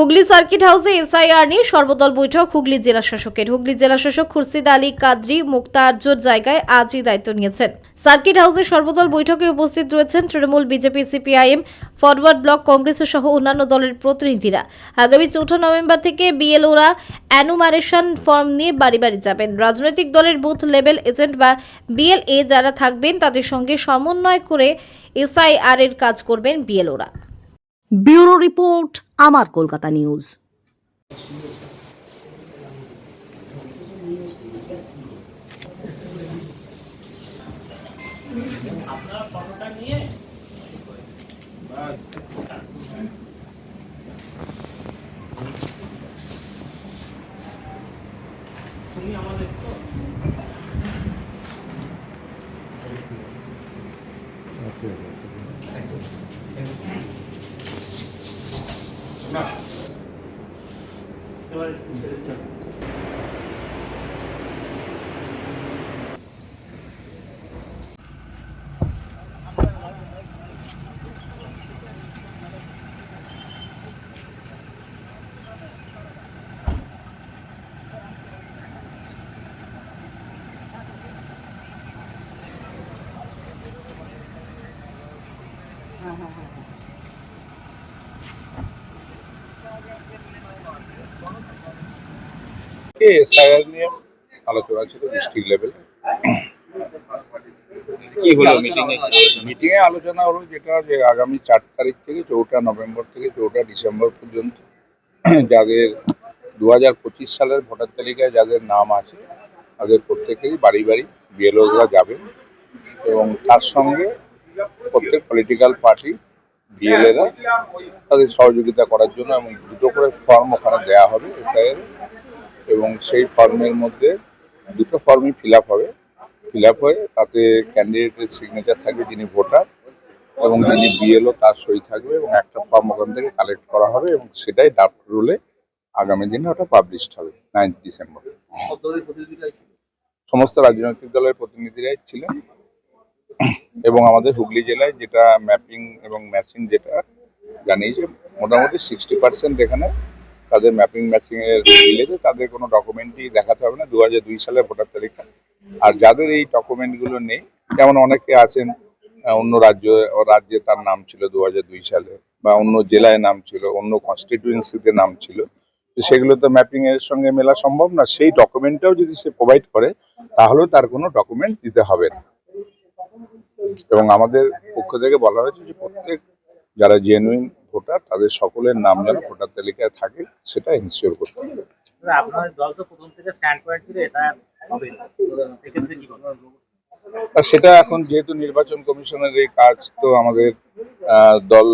Hooghly circuit হাউসে SIR নিয়ে সর্বদল বৈঠক। হুগলি জেলা শাসকের। হুগলি জেলা শাসক খুরশিদ আলী কাদরি মুক্তার্জর জায়গায় আজই দায়িত্ব নিয়েছেন। সার্কিট হাউসে সর্বদল বৈঠকে উপস্থিত রয়েছেন Trinamool BJP CPIM, forward bloc Congress সহ অন্যান্য দলের প্রতিনিধিরা। আগামী চৌঠা নভেম্বর থেকে বিএলওরা অ্যানুমারেশন ফর্ম নিয়ে বাড়ি বাড়ি যাবেন। রাজনৈতিক দলের বুথ লেভেল এজেন্ট বা বিএলএ যারা থাকবেন, তাদের সঙ্গে সমন্বয় করে এসআইআর এর কাজ করবেন বিএলওরা। ব্যুরো রিপোর্ট আমার কলকাতা নিউজ। এসআইআর নিয়ে আলোচনা ছিল ডিস্ট্রিক্ট লেভেলে। কি হলো মিটিং এ মিটিং এ আলোচনা হলো যেটা যে আগামী চার তারিখ থেকে চৌঠা নভেম্বর থেকে চৌঠা ডিসেম্বর পর্যন্ত যাদের দু হাজার পঁচিশ সালের ভোটার তালিকায় যাদের নাম আছে তাদের প্রত্যেকেরই বাড়ি বাড়ি বিএলওরা যাবে এবং তার সঙ্গে প্রত্যেক পলিটিক্যাল পার্টি বিএলএরা তাদের সহযোগিতা করার জন্য এবং দুটো করে ফর্ম ওখানে দেওয়া হবে এসআইয়ের এবং সেই ফর্মের মধ্যে দুটো ফর্মই ফিল আপ হবে। ফিল আপ হয়ে তাতে ক্যান্ডিডেটের সিগনেচার থাকবে যিনি ভোটার এবং যিনি বিএলও তার সই থাকবে এবং একটা ফর্ম ওখান থেকে কালেক্ট করা হবে এবং সেটাই ড্রাফট রুলে আগামী দিনে ওটা পাবলিশড হবে নাইন্থ ডিসেম্বর সমস্ত রাজনৈতিক দলের প্রতিনিধিরাই ছিলেন। এবং আমাদের হুগলি জেলায় যেটা ম্যাপিং এবং ম্যাচিং যেটা জানিয়েছে মোটামুটি সিক্সটি পার্সেন্ট এখানে তাদের ম্যাপিং ম্যাচিং এর মিলেছে তাদের কোনো ডকুমেন্টই দেখাতে হবে না দু হাজার দুই সালের ভোটার তালিকা। আর যাদের এই ডকুমেন্টগুলো নেই, যেমন অনেকে আছেন অন্য রাজ্য, রাজ্যে তার নাম ছিল দু হাজার দুই সালে, বা অন্য জেলায় নাম ছিল, অন্য কনস্টিটিউয়েন্সিতে নাম ছিল সেগুলো তো ম্যাপিং এর সঙ্গে মেলা সম্ভব না। সেই ডকুমেন্টটাও যদি সে প্রোভাইড করে, তাহলেও তার কোনো ডকুমেন্ট দিতে হবে না। এবং আমাদের পক্ষ থেকে বলা হয়েছে যে প্রত্যেক যারা জেনুইন ভোটার তাদের সকলের নাম যেন ভোটার তালিকায় থাকে সেটা ইনশিওর করতে হবে। আপনার দল তো প্রথম থেকে স্ট্যান্ড পয়েন্ট ছিল এটা হবে না। সেক্ষেত্রে কি সেটা এখন যেহেতু নির্বাচন কমিশনের এই কাজ তো আমাদের দল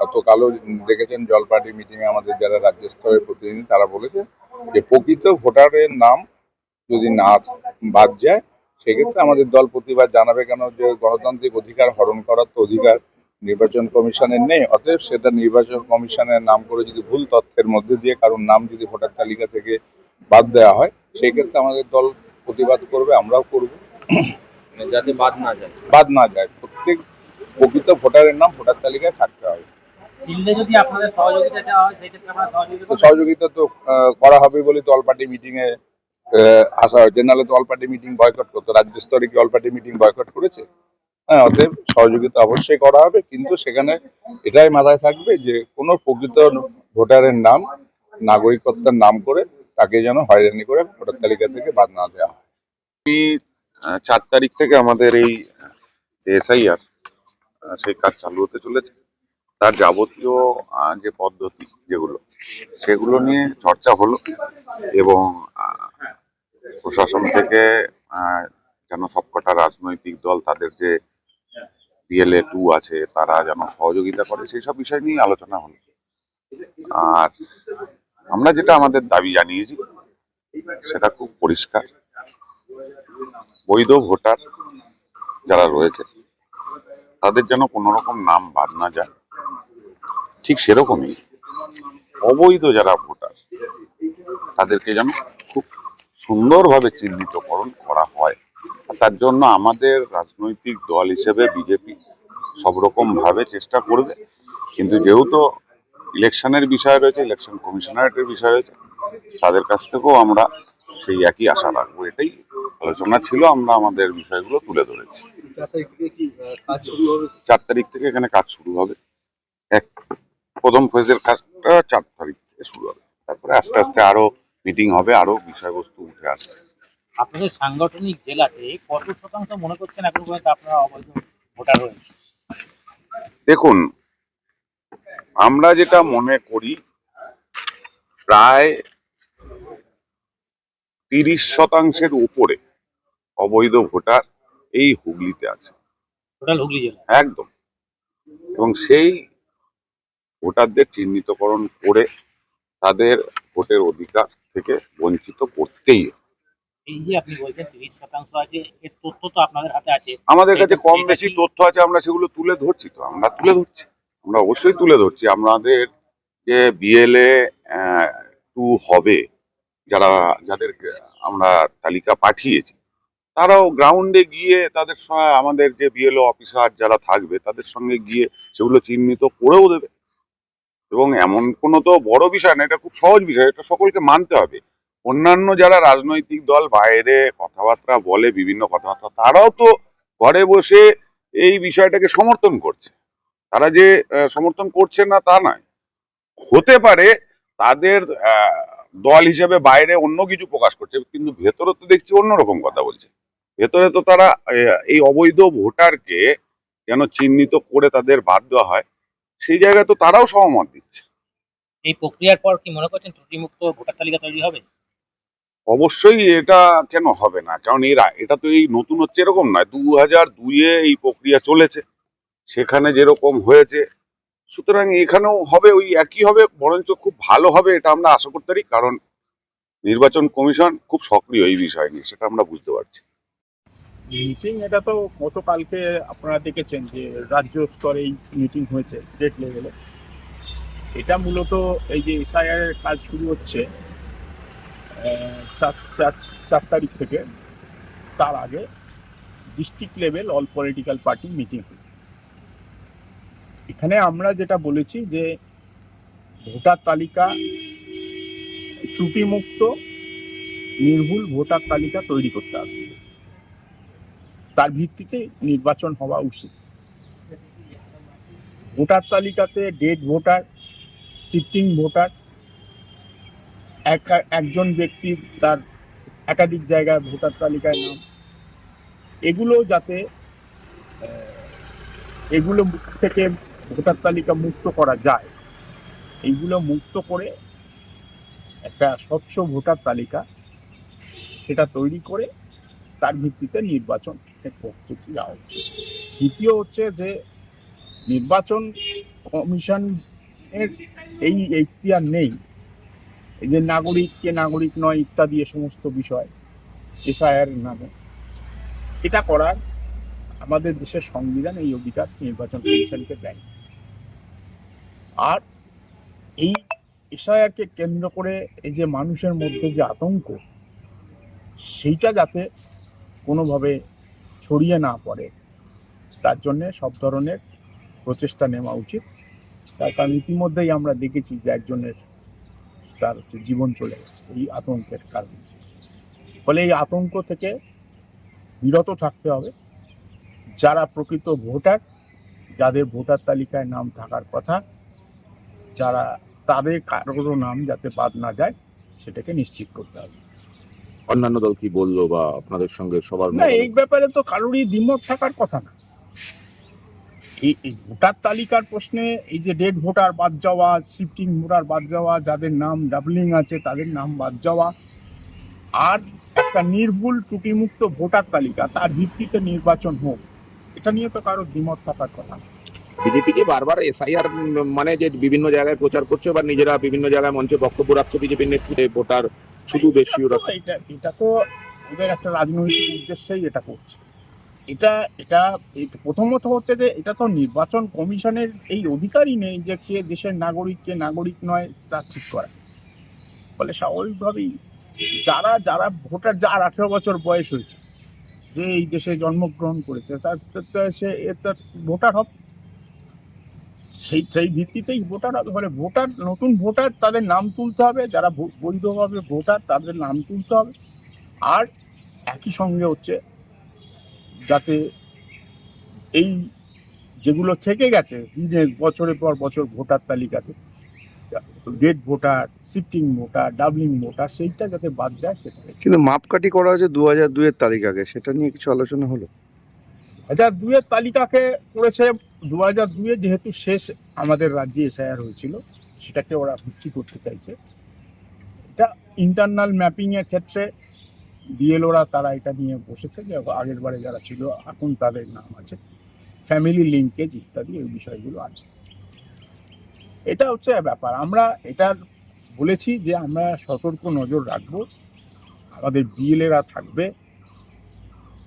গতকালও দেখেছেন জল পার্টি মিটিং এ আমাদের যারা রাজ্য স্তরের প্রতিনিধি তারা বলেছে যে প্রকৃত ভোটারের নাম যদি না বাদ যায় সেক্ষেত্রে আমাদের দল প্রতিবাদ জানাবে কেন? যে গণতান্ত্রিক অধিকার হরণ করার তো অধিকার নির্বাচন কমিশনের নেই অতএব সেটা নির্বাচন কমিশনের নাম করে যদি ভুল তথ্যের মধ্যে দিয়ে কারণ নাম যদি ভোটার তালিকা থেকে বাদ দেওয়া হয় সেই ক্ষেত্রে আমাদের দল প্রতিবাদ করবে আমরাও করব। মানে যাতে বাদ না যায়। বাদ না যায় প্রত্যেক প্রকৃত ভোটারের নাম ভোটার তালিকায় থাকতে হবে। যদি আপনাদের সহযোগিতা হয় সেক্ষেত্রে সহযোগিতা তো করা হবে বলে তো অল পার্টি মিটিং এ আসা হয়েছে নাহলে তো অল পার্টি মিটিং বয়কট করতো রাজ্য স্তরে কি অল পার্টি মিটিং বয়কট করেছে? হ্যাঁ অতএব সহযোগিতা অবশ্যই করা হবে, কিন্তু সেখানে এটাই মাথায় থাকবে যে কোনো প্রকৃত ভোটারের নাম, নাগরিকত্বের নাম করে তাকে যেন হয়রানি করে ভোটার তালিকা থেকে বাদ না দেওয়া হয়। চার তারিখ থেকে আমাদের এই এসআইআর সেই কাজ চালু হতে চলেছে। তার যাবতীয় যে পদ্ধতি যেগুলো, সেগুলো নিয়ে চর্চা হলো এবং প্রশাসন থেকে যেন সবকটা রাজনৈতিক দল তাদের যে ডিএলএ টু আছে, তারা যেন সহযোগিতা করে, সেই সব বিষয় নিয়ে আলোচনা হলো। আর আমরা যেটা আমাদের দাবি জানিয়েছি, সেটা খুব পরিষ্কার। বৈধ ভোটার যারা রয়েছে, তাদের যেন কোনো রকম নাম বাদ না যায়, ঠিক সেরকমই অবৈধ যারা ভোটার, তাদেরকে যেন খুব সুন্দরভাবে চিহ্নিতকরণ করা হয়। তার জন্য আমাদের রাজনৈতিক দল হিসেবে বিজেপি সব রকম ভাবে চেষ্টা করবে। কিন্তু যেহেতু ইলেকশনের বিষয় রয়েছে ইলেকশন কমিশনারেটের বিষয় রয়েছে তাদের কাছ থেকেও আমরা সেই একই আশা রাখব। এটাই আলোচনা ছিল আমরা আমাদের বিষয়গুলো তুলে ধরেছি। চার তারিখ থেকে এখানে কাজ শুরু হবে। এক প্রথম ফেজের কাজটা চার তারিখ থেকে শুরু হবে। তারপরে আস্তে আস্তে আরও মিটিং হবে আরও বিষয়বস্তু উঠে আসবে। আপনাদের সাংগঠনিক জেলাতে কত শতাংশ মনে করছেন এখন পর্যন্ত আপনারা অবৈধ ভোটার রয়েছে দেখুন আমরা যেটা মনে করি প্রায় তিরিশ শতাংশের উপরে অবৈধ ভোটার এই হুগলিতে আছে। টোটাল হুগলি জেলা? একদম। এবং সেই ভোটারদের চিহ্নিতকরণ করে তাদের ভোটের অধিকার থেকে বঞ্চিত করতেই হবে। এই যে আপনি বলছেন তিরিশ শতাংশ আছে এর তথ্য তো আপনাদের হাতে আছে। আমাদের কাছে কম বেশি তথ্য আছে আমরা সেগুলো তুলে ধরছি তো আমরা তুলে ধরছি। আমরা অবশ্যই তুলে ধরছি। আমাদের যে বিএলএ টু হবে যারা যাদের আমরা তালিকা পাঠিয়েছি তারাও গ্রাউন্ডে গিয়ে তাদের সঙ্গে আমাদের যে বিএলও অফিসার যারা থাকবে তাদের সঙ্গে গিয়ে সেগুলো চিহ্নিত করেও দেবে। এবং এমন কোনো তো বড় বিষয় না এটা খুব সহজ বিষয় এটা সকলকে মানতে হবে। অন্যান্য যারা রাজনৈতিক দল বাইরে কথাবার্তা বলে, বিভিন্ন কথাবার্তা, তারাও তো ঘরে বসে এই বিষয়টাকে সমর্থন করছে। তারা যে সমর্থন করছে না তা নয়। হতে পারে তাদের দল হিসেবে বাইরে অন্য কিছু প্রকাশ করছে, কিন্তু ভেতরে তো দেখছি অন্যরকম কথা বলছে। ভেতরে তো তারা এই অবৈধ ভোটারকে যেন চিহ্নিত করে তাদের বাদ দেওয়া হয়, সেই জায়গায় তো তারাও সহমত দিচ্ছে। এই প্রক্রিয়ার পর কি মনে করছেন ত্রুটিমুক্ত ভোটার তালিকা তৈরি হবে? অবশ্যই এটা কেন হবে না? কারণ এরা, এটা তো এই নতুন হচ্ছে এরকম নয়। দু হাজার দুইয়ে এই প্রক্রিয়া চলেছে, সেখানে যেরকম হয়েছে। সুতরাং এখানেও হবে, ওই একই হবে, বরঞ্চ খুব ভালো হবে, এটা আমরা আশা করতে পারি। কারণ নির্বাচন কমিশন খুব সক্রিয় এই বিষয় নিয়ে, সেটা আমরা বুঝতে পারছি। মিটিং এটা তো গতকালকে আপনারা দেখেছেন যে রাজ্য স্তরে এই মিটিং হয়েছে স্টেট লেভেলে এটা মূলত এই যে এসআইআর কাজ শুরু হচ্ছে চার তারিখ থেকে তার আগে district level all political party meeting এখানে আমরা যেটা বলেছি যে ভোটার তালিকা ত্রুটিমুক্ত, নির্ভুল ভোটার তালিকা তৈরি করতে হবে। তার ভিত্তিতে নির্বাচন হওয়া উচিত। ভোটার তালিকাতে ডেড ভোটার শিফটিং ভোটার এক- একজন ব্যক্তি তার একাধিক জায়গায় ভোটার তালিকায় নাম। এগুলো যাতে এগুলো থেকে ভোটার তালিকা মুক্ত করা যায়, এইগুলো মুক্ত করে একটা স্বচ্ছ ভোটার তালিকা সেটা তৈরি করে তার ভিত্তিতে নির্বাচন প্রস্তুতি দেওয়া হচ্ছে। দ্বিতীয় হচ্ছে যে নির্বাচন কমিশনের এই এখতিয়ার নেই। এই যে নাগরিক কে নাগরিক নয় ইত্যাদি এ সমস্ত বিষয় এসআইআর নামে। এটা করার আমাদের দেশের সংবিধান এই অধিকার নির্বাচন কমিশনকে দেয়। আর এই এসআইআরকে কেন্দ্র করে এই যে মানুষের মধ্যে যে আতঙ্ক, সেইটা যাতে কোনোভাবে ছড়িয়ে না পড়ে, তার জন্যে সব ধরনের প্রচেষ্টা নেওয়া উচিত। তার কারণ ইতিমধ্যেই আমরা দেখেছি যে একজনের তার হচ্ছে জীবন চলে গেছে এই আতঙ্কের কারণে। ফলে এই আতঙ্ক থেকে বিরত থাকতে হবে। যারা প্রকৃত ভোটার যাদের ভোটার তালিকায় নাম থাকার কথা যারা তাদের কারোরও নাম যাতে বাদ না যায় সেটাকে নিশ্চিত করতে হবে। অন্যান্য দল কি বলল বা আপনাদের সঙ্গে সবার না এই ব্যাপারে তো কারোরই দ্বিমত থাকার কথা না। এই ভোটার তালিকার প্রশ্নে এই যে ডেড ভোটার বাদ যাওয়া শিফটিং ভোটার বাদ যাওয়া যাদের নাম ডাবলিং আছে তাদের নাম বাদ যাওয়া আর একটা নির্ভুল ত্রুটিমুক্ত ভোটার তালিকা তার ভিত্তিতে নির্বাচন হোক এটা নিয়ে তো কারও দ্বিমত থাকার কথা না। বিজেপি কি বারবার এসআইআর মানে যে বিভিন্ন জায়গায় প্রচার করছে বা নিজেরা বিভিন্ন জায়গায় মঞ্চে বক্তব্য রাখছে বিজেপির নেতৃত্বে ভোটার শুধু দেশীয়রা এটা এটা তো ওদের একটা রাজনৈতিক উদ্দেশ্যেই এটা করছে এটা এটা প্রথমত হচ্ছে যে এটা তো নির্বাচন কমিশনের এই অধিকারই নেই যে কে দেশের নাগরিক, কে নাগরিক নয়, তা ঠিক করা। ফলে স্বাভাবিকভাবেই যারা যারা ভোটার, যার আঠেরো বছর বয়স হয়েছে, যে এই দেশে জন্মগ্রহণ করেছে, তার সে তার ভোটার হবে। সেই সেই ভিত্তিতেই ভোটার হবে। ফলে ভোটার, নতুন ভোটার তাদের নাম তুলতে হবে, যারা বৈধভাবে ভোটার তাদের নাম তুলতে হবে। আর একই সঙ্গে হচ্ছে যাতে এই যেগুলো থেকে গেছে দিনের বছরের পর বছর voter তালিকাতে dead voter shifting voter doubling voter সেইটা যাতে বাদ যায় সেটা কিন্তু মাপকাঠি করা হয়েছে দু হাজার দুয়ের তালিকাকে সেটা নিয়ে কিছু আলোচনা হলো? হাজার দুইয়ের তালিকাকে করেছে দু হাজার দুয়ে যেহেতু শেষ আমাদের রাজ্যে এসআইআর হয়েছিল সেটাকে ওরা ভিত্তি করতে চাইছে। এটা ইন্টারনাল ম্যাপিংয়ের ক্ষেত্রে বিএলওরা তারা এটা নিয়ে বসেছে যে আগের বারে যারা ছিল, এখন তাদের নাম আছে। ফ্যামিলি লিঙ্কেজ ইত্যাদি এই বিষয়গুলো আছে। এটা হচ্ছে ব্যাপার। আমরা এটার বলেছি যে আমরা সতর্ক নজর রাখব। আমাদের বিএলএরা থাকবে।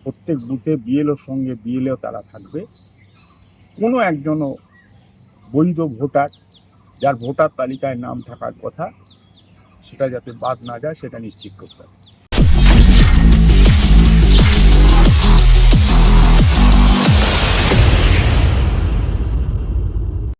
প্রত্যেক বুথে বিএলওর সঙ্গে বিএলও তারা থাকবে। কোনো একজনও বৈধ ভোটার, যার ভোটার তালিকায় নাম থাকার কথা, সেটা যাতে বাদ না যায়, সেটা নিশ্চিত করতে হবে।